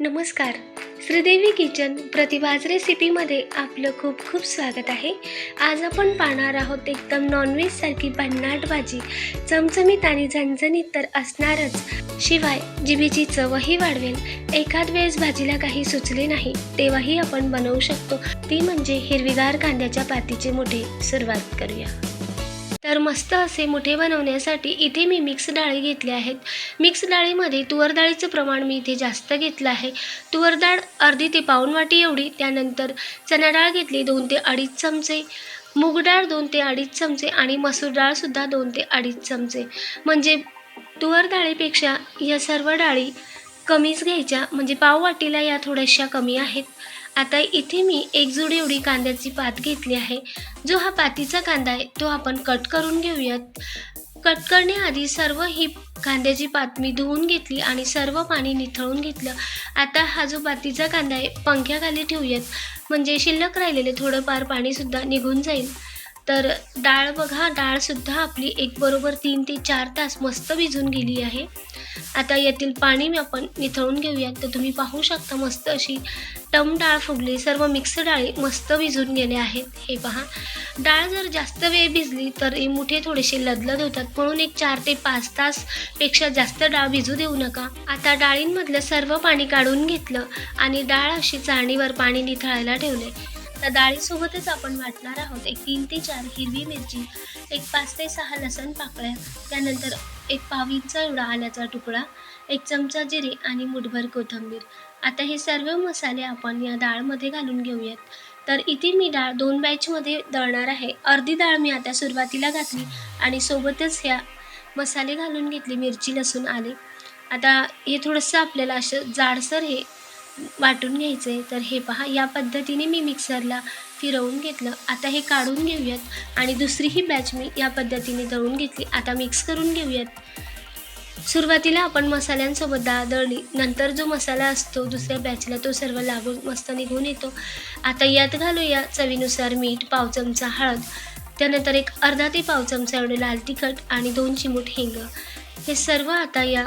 नमस्कार. श्रीदेवी किचन प्रतिभाज रेसिपीमध्ये आपलं खूप खूप स्वागत आहे. आज आपण पाहणार आहोत एकदम नॉनव्हेजसारखी भन्नाट भाजी. चमचमीत आणि झणझणीत तर असणारच. शिवाय जिभेची चवही वाढवेल. एखाद वेळेस भाजीला काही सुचले नाही तेव्हाही आपण बनवू शकतो. ती म्हणजे हिरवीगार कांद्याच्या पातीचे मोठे सुरुवात करूया. तर मस्त असे मुठे बनवण्यासाठी इथे मी मिक्स डाळी घेतल्या आहेत. मिक्स डाळीमध्ये तुवर डाळीचं प्रमाण मी इथे जास्त घेतलं आहे. तुवर डाळ अर्धी ते पाऊण वाटी एवढी त्यानंतर चणा डाळ घेतली दोन ते अडीच चमचे मूग डाळ दोन ते अडीच चमचे आणि मसूर डाळसुद्धा दोन ते अडीच चमचे. म्हणजे तुवर डाळीपेक्षा या सर्व डाळी कमीच घ्यायच्या. म्हणजे पाव वाटीला या थोड्याशा कमी आहेत. आता इथे मी एक जुडी एवढी कांद्याची पात घेतली आहे. जो हा पातीचा कांदा आहे तो आपण कट करून घेऊयात. कट करण्याआधी सर्व ही कांद्याची पात मी धुवून घेतली आणि सर्व पाणी निथळून घेतलं. आता हा जो पातीचा कांदा आहे पंख्याखाली ठेवूयात. म्हणजे शिल्लक राहिलेले थोडंफार पाणीसुद्धा निघून जाईल. तर डाळ बघा डाळसुद्धा आपली एक बरोबर तीन ते चार तास मस्त भिजून गेली आहे. आता यातील पाणी मी आपण निथळून घेऊयात. तर तुम्ही पाहू शकता मस्त अशी टम डाळ फुगली. सर्व मिक्स डाळी मस्त भिजून गेले आहेत. हे पहा. डाळ जर जास्त वेळ भिजली तर हे मुठे थोडेसे लदलद होतात. म्हणून एक चार ते पाच तासपेक्षा जास्त डाळ भिजू देऊ नका. आता डाळींमधलं सर्व पाणी काढून घेतलं आणि डाळ अशी चाळणीवर पाणी निथळायला ठेवले. तर डाळीसोबतच आपण वाटणार आहोत एक तीन ते चार हिरवी मिरची एक पाच ते सहा लसण पाकळ्या त्यानंतर एक पाव इंच एवढा आल्याचा तुकडा एक चमचा जिरे आणि मुठभर कोथिंबीर. आता हे सर्व मसाले आपण या डाळमध्ये घालून घेऊयात. तर इथे मी डाळ दोन बॅचमध्ये दळणार आहे. अर्धी डाळ मी आता सुरुवातीला घातली आणि सोबतच ह्या मसाले घालून घेतले मिरची लसूण आले. आता हे थोडंसं आपल्याला असं जाडसर हे वाटून घ्यायचं आहे तर हे पहा या पद्धतीने मी मिक्सरला फिरवून घेतलं. आता हे काढून घेऊयात. आणि दुसरी ही बॅच मी या पद्धतीने दळून घेतली. आता मिक्स करून घेऊयात. सुरुवातीला आपण मसाल्यांसोबत डाळ दळली. नंतर जो मसाला असतो दुसऱ्या बॅचला तो सर्व लागून मस्त निघून येतो. आता यात घालूया चवीनुसार मीठ पाव चमचा हळद. त्यानंतर एक अर्धा ते पाव चमचा एवढे लाल तिखट आणि दोन चिमूट हिंग. हे सर्व आता या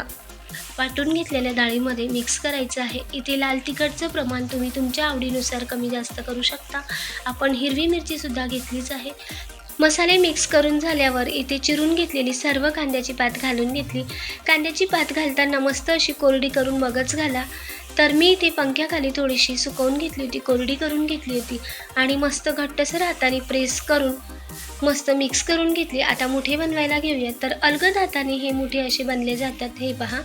वाटून घेतलेल्या डाळीमध्ये मिक्स करायचं आहे. इथे लाल तिखटचं प्रमाण तुम्ही तुमच्या आवडीनुसार कमी जास्त करू शकता. आपण हिरवी मिरचीसुद्धा घेतलीच आहे. मसाले मिक्स करून झाल्यावर इथे चिरून घेतलेली सर्व कांद्याची पात घालून घेतली. कांद्याची पात घालताना मस्त अशी कोरडी करून मगच घाला. तर मी ती पंख्याखाली थोडीशी सुकवून घेतली होती कोरडी करून घेतली होती आणि मस्त घट्टसर हाताने प्रेस करून मस्त मिक्स करून घेतली. आता मुठे बनवायला घेऊयात. तर अलगद हाताने हे मुठे असे बनले जातात. हे पहा.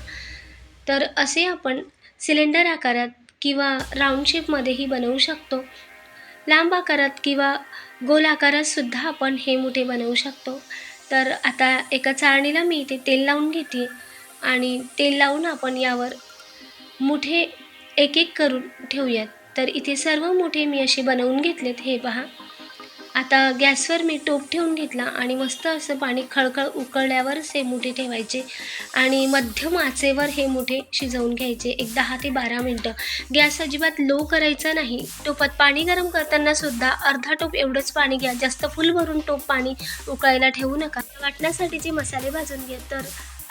तर असे आपण सिलेंडर आकारात किंवा राऊंड शेपमध्येही बनवू शकतो. लांब आकारात किंवा गोल आकारात सुद्धा आपण हे मुठे बनवू शकतो. तर आता एका चाळणीला मी इथे तेल लावून घेते आणि तेल लावून आपण यावर मुठे एक एक करून ठेवूयात. तर इथे सर्व मोठे मी असे बनवून घेतलेत. हे पहा. आता गॅसवर मी टोप ठेवून घेतला आणि मस्त असं पाणी खळखळ उकळल्यावरच हे मोठे ठेवायचे आणि मध्यम आचेवर हे मोठे शिजवून घ्यायचे एक दहा ते बारा मिनटं. गॅस अजिबात लो करायचा नाही. टोपात पाणी गरम करताना सुद्धा अर्धा टोप एवढंच पाणी घ्या. जास्त फुल भरून टोप पाणी उकळायला ठेवू नका. वाटण्यासाठी जे मसाले भाजून घ्या तर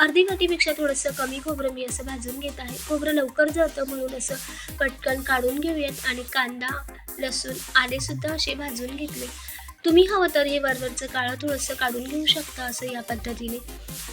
अर्धी वाटीपेक्षा थोडंसं कमी खोबरं मी असं भाजून घेत आहे. खोबरं लवकर जळतं म्हणून असं पटकन काढून घेऊयात आणि कांदा लसूण आलेसुद्धा असे भाजून घेतले. तुम्ही हवं तर हे वरवरचं काळं थोडंसं काढून घेऊ शकता असं या पद्धतीने.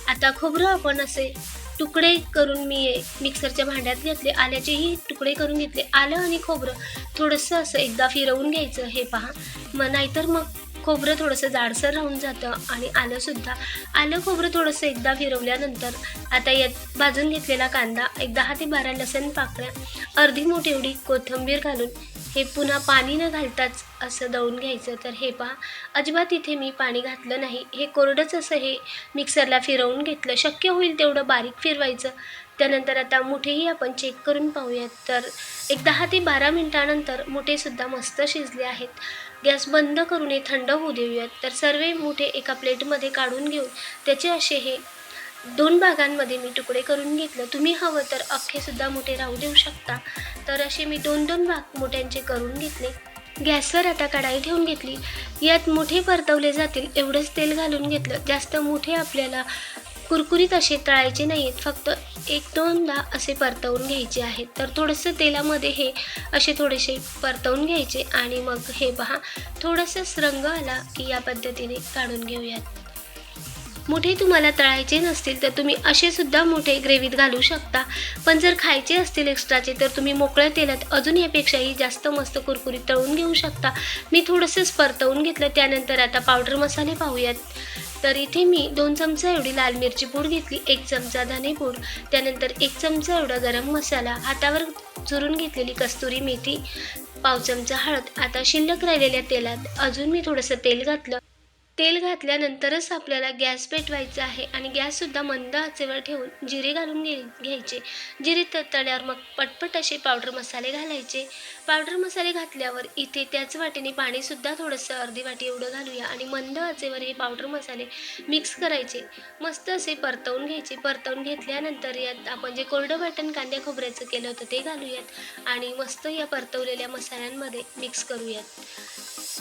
आता खोबरं आपण असे तुकडे करून मी मिक्सरच्या भांड्यात घेतले. आल्याचेही तुकडे करून घेतले. आलं आणि खोबरं थोडंसं असं एकदा फिरवून घ्यायचं हे पहा. मग नाहीतर मग खोबरं थोडंसं जाडसर राहून जातं आणि आलंसुद्धा. आलं खोबरं थोडंसं एकदा फिरवल्यानंतर आता यात भाजून घेतलेला कांदा एक दहा ते बारा लसण पाकळ्या अर्धी मोठी एवढी कोथिंबीर घालून हे पुन्हा पाणी न घालताच असं दळून घ्यायचं. तर हे पहा अजिबात इथे मी पाणी घातलं नाही. हे कोरडंच असं हे मिक्सरला फिरवून घेतलं. शक्य होईल तेवढं बारीक फिरवायचं. त्यानंतर आता मुठेही आपण चेक करून पाहूयात. तर एक दहा ते बारा मिनटानंतर मुठेसुद्धा मस्त शिजले आहेत. गॅस बंद करून हे थंड होऊ देऊयात. तर सर्व मुठे एका प्लेटमध्ये काढून घेऊन त्याचे असे हे दोन भागांमध्ये मी तुकडे करून घेतलं. तुम्ही हवं तर अख्खेसुद्धा मोठे राहू देऊ शकता. तर असे मी दोन दोन भाग मोठ्यांचे करून घेतले. गॅसवर आता कढाई ठेवून घेतली. यात मोठे परतवले जातील एवढंच तेल घालून घेतलं. जास्त मोठे आपल्याला कुरकुरीत असे तळायचे नाही आहेत फक्त एक दोनदा असे परतवून घ्यायचे आहेत. तर थोडंसं तेलामध्ये हे असे थोडेसे परतवून घ्यायचे आणि मग हे पहा थोडंसंच रंग आला की या पद्धतीने काढून घेऊयात. मोठे तुम्हाला तळायचे नसतील तर तुम्ही असे सुद्धा मोठे ग्रेव्हीत घालू शकता. पण जर खायचे असतील एक्स्ट्राचे तर तुम्ही मोकळ्या तेलात अजून यापेक्षाही जास्त मस्त कुरकुरीत तळून घेऊ शकता. मी थोडंसंच परतवून घेतलं त्यानंतर आता पावडर मसाले पाहूयात. तर इथे मी दोन चमचा एवढी लाल मिरची पूड घेतली एक चमचा धने पूड त्यानंतर एक चमचा एवढा गरम मसाला हातावर चुरून घेतलेली कस्तुरी मेथी पाव चमचा हळद आता शिल्लक राहिलेल्या तेलात अजून मी थोडंसं तेल घातलं. तेल घातल्यानंतरच आपल्याला गॅस पेटवायचा आहे आणि गॅससुद्धा मंद आचेवर ठेवून जिरे घालून घे घ्यायचे. जिरे तळ्यावर मग पटपट असे पावडर मसाले घालायचे. पावडर मसाले घातल्यावर इथे त्याच वाटेने पाणीसुद्धा थोडंसं अर्धी वाटी एवढं घालूया आणि मंद आचेवर हे पावडर मसाले मिक्स करायचे. मस्त असे परतवून घ्यायचे. परतवून घेतल्यानंतर यात आपण जे कोरडं वाटण कांद्या खोबऱ्याचं केलं होतं ते घालूयात आणि मस्त या परतवलेल्या मसाल्यांमध्ये मिक्स करूयात.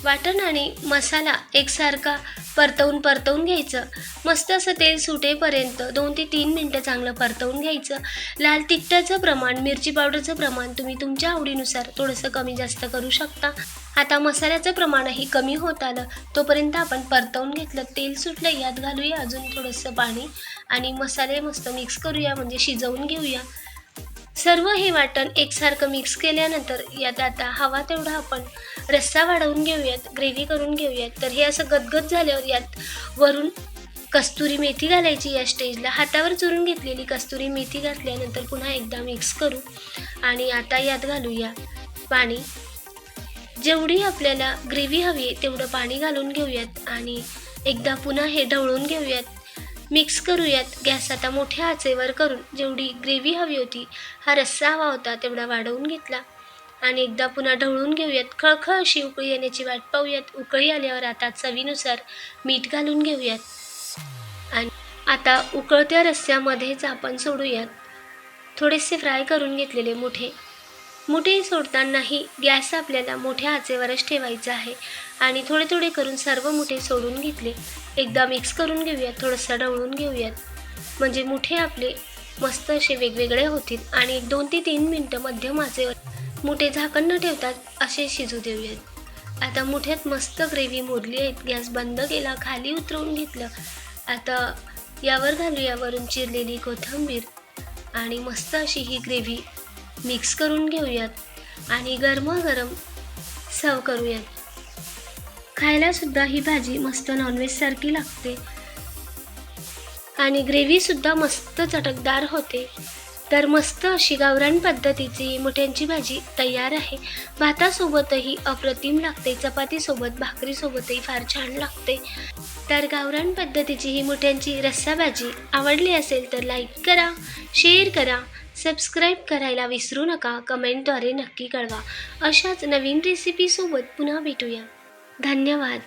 वाटण आणि मसाला एकसारखा परतवून परतवून घ्यायचं. मस्त असं तेल सुटेपर्यंत दोन ते तीन मिनटं चांगलं परतवून घ्यायचं. लाल तिखटाचं प्रमाण मिरची पावडरचं प्रमाण तुम्ही तुमच्या आवडीनुसार थोडंसं कमी जास्त करू शकता. आता मसाल्याचं प्रमाणही कमी होत आलं तोपर्यंत आपण परतवून घेतलं. तेल सुटलं यात घालूया अजून थोडंसं पाणी आणि मसाले मस्त मिक्स करूया म्हणजे शिजवून घेऊया. सर्व हे वाटण एकसारखं मिक्स केल्यानंतर यात आता हवा तेवढा आपण रस्सा वाढवून घेऊयात ग्रेव्ही करून घेऊयात. तर हे असं गदगद झाल्यावर यात वरून कस्तुरी मेथी घालायची. या स्टेजला हातावर चुरून घेतलेली कस्तुरी मेथी घातल्यानंतर पुन्हा एकदा मिक्स करू आणि आता यात घालूया पाणी. जेवढी आपल्याला ग्रेव्ही हवी आहे तेवढं पाणी घालून घेऊयात आणि एकदा पुन्हा हे ढवळून घेऊयात. मिक्स करूयात. गॅस आता मोठ्या आचेवर करून जेवढी ग्रेव्ही हवी होती हा रस्सा हवा होता तेवढा वाढवून घेतला. आणि एकदा पुन्हा ढवळून घेऊयात. खळखळ अशी उकळी येण्याची वाट पाहूयात. उकळी आल्यावर आता चवीनुसार मीठ घालून घेऊयात. आणि आता उकळत्या रस्स्यामध्येच आपण सोडूयात. थोडेसे फ्राय करून घेतलेले मोठे. मोठे सोडतानाही गॅस आपल्याला मोठ्या आचेवरच ठेवायचा आहे. आणि थोडे थोडे करून सर्व मुठे सोडून घेतले. एकदा मिक्स करून घेऊयात थोडंसं ढवळून घेऊयात. म्हणजे मुठे आपले मस्त असे वेगवेगळे होतील. आणि एक दोन ते तीन मिनटं मध्यम आचेवर मुठे झाकण न ठेवतात असे शिजू देऊयात. आता मुठ्यात मस्त ग्रेव्ही मोडली आहेत गॅस बंद केला खाली उतरवून घेतलं. आता यावर घालूया वरून चिरलेली कोथिंबीर. आणि मस्त अशी ही ग्रेव्ही मिक्स करून घेऊयात आणि गरमागरम सर्व करूयात. खायला सुद्धा ही भाजी मस्त नॉनव्हेज सारखी लागते. आणि ग्रेव्हीसुद्धा मस्त चटकदार होते. तर मस्त अशी गावरान पद्धतीची मुठ्यांची भाजी तयार आहे. भातासोबतही अप्रतिम लागते चपातीसोबत भाकरीसोबतही फार छान लागते. तर गावरान पद्धतीची ही मुठ्यांची रस्सा भाजी आवडली असेल तर लाईक करा शेअर करा सबस्क्राईब करायला विसरू नका कमेंटद्वारे नक्की कळवा. अशाच नवीन रेसिपीसोबत पुन्हा भेटूया. धन्यवाद.